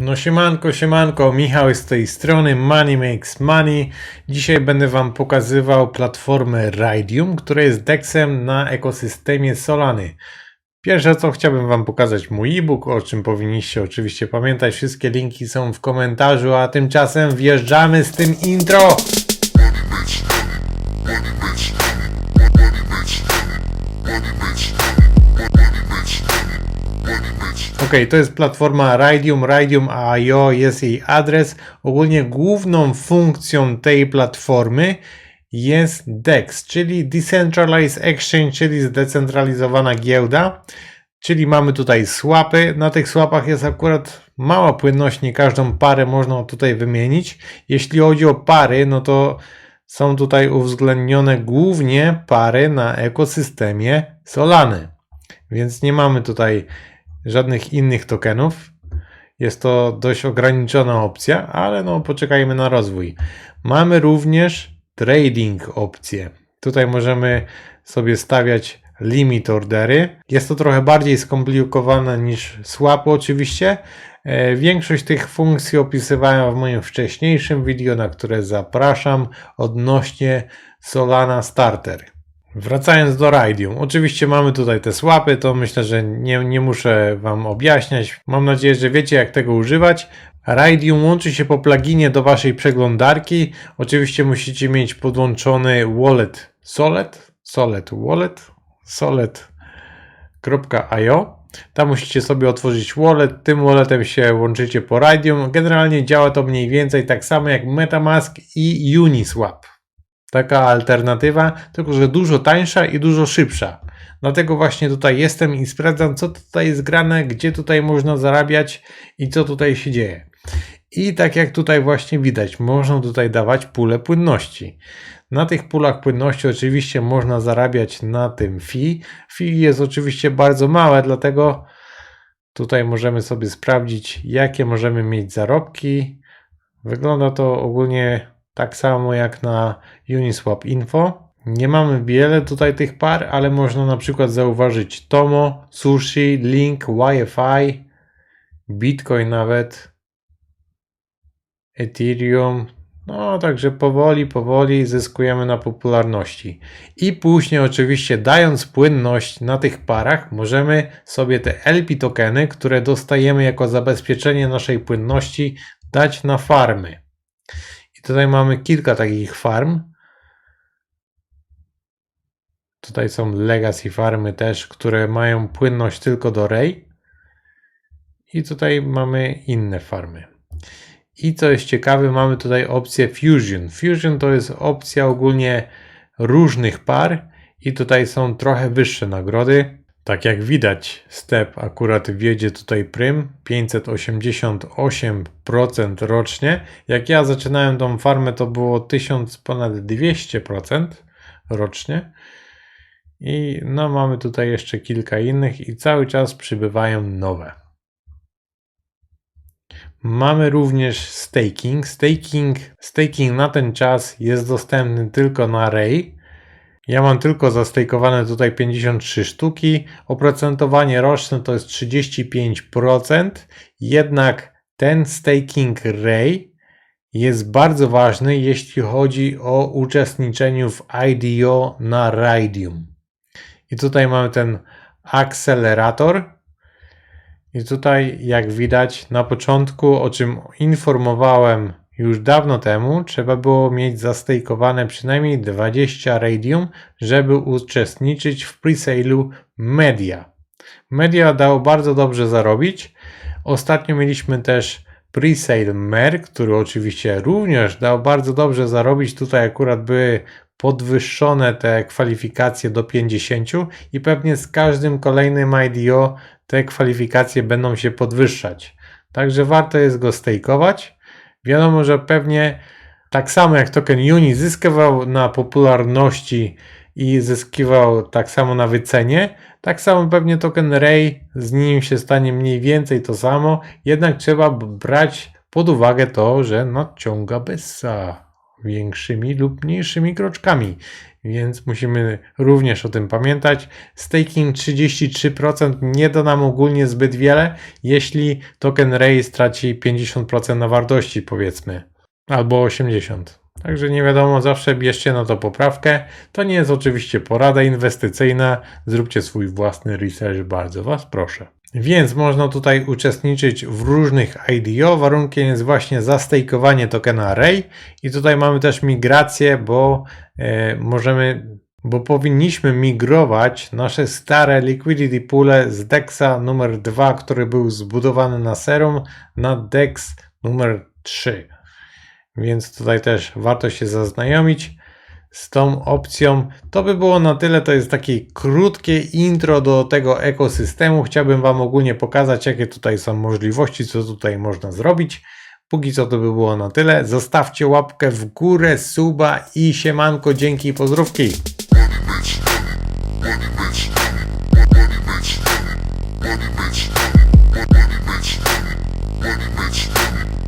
No siemanko, siemanko, Michał z tej strony Money Makes Money. Dzisiaj będę Wam pokazywał platformę Ridium, która jest DEXem na ekosystemie Solany. Pierwsze co chciałbym Wam pokazać mój e-book, o czym powinniście oczywiście pamiętać. Wszystkie linki są w komentarzu, a tymczasem wjeżdżamy z tym intro! To jest platforma Ridium, Ridium.io jest jej adres. Ogólnie główną funkcją tej platformy jest DEX, czyli Decentralized Exchange, czyli zdecentralizowana giełda. Czyli mamy tutaj swapy. Na tych swapach jest akurat mała płynność, nie każdą parę można tutaj wymienić. Jeśli chodzi o pary, no to są tutaj uwzględnione głównie pary na ekosystemie Solany. Więc nie mamy tutaj żadnych innych tokenów. Jest to dość ograniczona opcja, ale no poczekajmy na rozwój. Mamy również trading opcję. Tutaj możemy sobie stawiać limit ordery. Jest to trochę bardziej skomplikowane niż swap oczywiście. E, Większość tych funkcji opisywałem w moim wcześniejszym video, na które zapraszam odnośnie Solana Starter. Wracając do Ridium, oczywiście mamy tutaj te swapy, to myślę, że nie, nie muszę Wam objaśniać. Mam nadzieję, że wiecie jak tego używać. Ridium łączy się po pluginie do Waszej przeglądarki. Oczywiście musicie mieć podłączony wallet Solid, Solid Wallet, Solid.io. Tam musicie sobie otworzyć wallet, tym walletem się łączycie po Ridium. Generalnie działa to mniej więcej tak samo jak Metamask i Uniswap taka alternatywa, tylko że dużo tańsza i dużo szybsza. Dlatego właśnie tutaj jestem i sprawdzam, co tutaj jest grane, gdzie tutaj można zarabiać i co tutaj się dzieje. I tak jak tutaj właśnie widać, można tutaj dawać pulę płynności. Na tych pulach płynności oczywiście można zarabiać na tym fee. Fee jest oczywiście bardzo małe, dlatego tutaj możemy sobie sprawdzić, jakie możemy mieć zarobki. Wygląda to ogólnie tak samo jak na Uniswap Info. Nie mamy wiele tutaj tych par, ale można na przykład zauważyć Tomo, Sushi, Link, Wi-Fi, Bitcoin nawet, Ethereum. No, także powoli, powoli zyskujemy na popularności. I później, oczywiście, dając płynność na tych parach, możemy sobie te LP tokeny, które dostajemy jako zabezpieczenie naszej płynności, dać na farmy. I tutaj mamy kilka takich farm. Tutaj są legacy farmy też, które mają płynność tylko do Ray. I tutaj mamy inne farmy. I co jest ciekawe, mamy tutaj opcję Fusion. Fusion to jest opcja ogólnie różnych par i tutaj są trochę wyższe nagrody. Tak jak widać, step akurat wiedzie tutaj prym 588% rocznie. Jak ja zaczynałem tą farmę, to było 1000 ponad 200% rocznie. I no mamy tutaj jeszcze kilka innych i cały czas przybywają nowe. Mamy również staking. Staking, staking na ten czas jest dostępny tylko na Ray. Ja mam tylko zastejkowane tutaj 53 sztuki. Oprocentowanie roczne to jest 35%. Jednak ten staking Ray jest bardzo ważny, jeśli chodzi o uczestniczeniu w IDO na Ridium. I tutaj mamy ten akcelerator. I tutaj, jak widać, na początku, o czym informowałem już dawno temu, trzeba było mieć zastejkowane przynajmniej 20 radium, żeby uczestniczyć w presale'u Media. Media dało bardzo dobrze zarobić. Ostatnio mieliśmy też presale MER, który oczywiście również dał bardzo dobrze zarobić. Tutaj akurat były podwyższone te kwalifikacje do 50 i pewnie z każdym kolejnym IDO te kwalifikacje będą się podwyższać. Także warto jest go stejkować. Wiadomo, że pewnie tak samo jak token Uni zyskiwał na popularności i zyskiwał tak samo na wycenie, tak samo pewnie token Ray z nim się stanie mniej więcej to samo, jednak trzeba brać pod uwagę to, że nadciąga Bessa. Większymi lub mniejszymi kroczkami. Więc musimy również o tym pamiętać. Staking 33% nie da nam ogólnie zbyt wiele, jeśli token Ray straci 50% na wartości, powiedzmy, albo 80%. Także nie wiadomo, zawsze bierzcie na to poprawkę. To nie jest oczywiście porada inwestycyjna. Zróbcie swój własny research, bardzo Was proszę. Więc można tutaj uczestniczyć w różnych IDO. Warunkiem jest właśnie zastejkowanie tokena Ray. I tutaj mamy też migrację, bo e, możemy, bo powinniśmy migrować nasze stare liquidity poole z DEXa numer 2, który był zbudowany na Serum, na DEX numer 3. Więc tutaj też warto się zaznajomić z tą opcją. To by było na tyle. To jest takie krótkie intro do tego ekosystemu. Chciałbym Wam ogólnie pokazać, jakie tutaj są możliwości, co tutaj można zrobić. Póki co to by było na tyle. Zostawcie łapkę w górę, suba i siemanko, dzięki i pozdrówki. Money bitch,